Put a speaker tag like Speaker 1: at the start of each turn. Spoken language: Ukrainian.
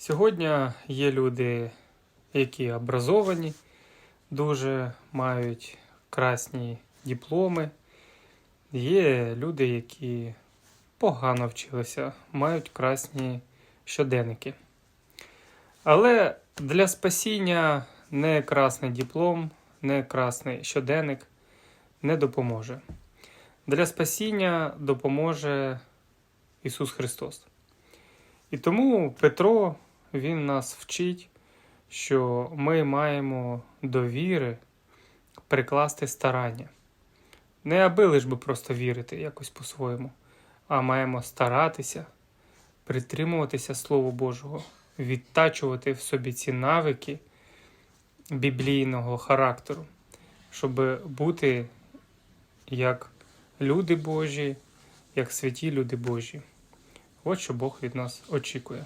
Speaker 1: Сьогодні є люди, які образовані, дуже мають красні дипломи. Є люди, які погано вчилися, мають красні щоденники. Але для спасіння не красний диплом, не красний щоденник не допоможе. Для спасіння допоможе Ісус Христос. І тому Петро він нас вчить, що ми маємо до віри прикласти старання. Не аби лиш би просто вірити якось по-своєму, а маємо старатися, притримуватися Слову Божого, відтачувати в собі ці навики біблійного характеру, щоб бути як люди Божі, як святі люди Божі. От що Бог від нас очікує.